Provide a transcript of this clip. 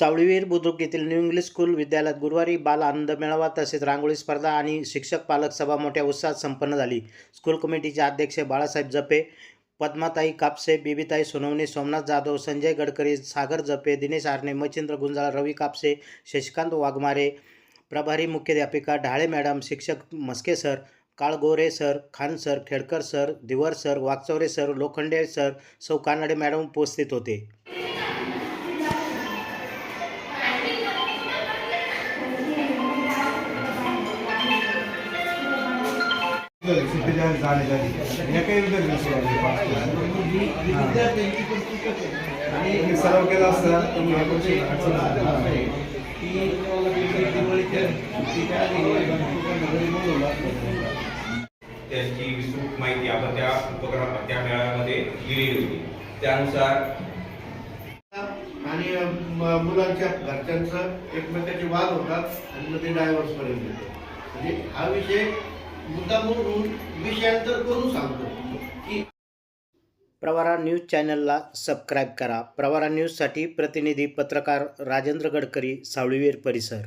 सावळीवीर बुद्रुक येथील new English school विद्यालयात गुरुवारी बाल आनंद मेळावा तसेच रांगोळी स्पर्धा आणि शिक्षक पालक सभा मोठ्या उत्साहात संपन्न झाली. स्कूल कमिटीचे अध्यक्ष बाळासाहेब जपे पद्माताई कापसे बिबिताई सोनवणे सोमनाथ जाधव संजय गडकरी सागर जपे दिनेश आरणे मच्छिंद्र गुंजाळ रवी कापसे शशिकांत वाघमारे प्रभारी मुख्याध्यापिका ढाळे मॅडम शिक्षक Maske sir Kalgore sir Khan sir Khedkar sir Diwar sir Wagchaure sir Lokhande sir सौ कानडे मॅडम उपस्थित होते. सिटीच्या जाण्यासाठी या काही विद्यार्थी आणि सराव केला असता झाली. त्याची विस्तृत माहिती आपण त्या उपक्रम त्या मेळाव्यामध्ये दिलेली होती. त्यानुसार आणि म- मुलांच्या घरच्यांचं एकमेकाचे वाद होतात आणि मग ते डायव्हर्स पर्यंत येतो. म्हणजे हा विषय मुद्दा म्हणून विषयांतर करून सांगतो की प्रवारा न्यूज चॅनलला सबस्क्राईब करा. प्रवारा न्यूजसाठी प्रतिनिधी पत्रकार राजेंद्र गडकरी सावळीवीर परिसर.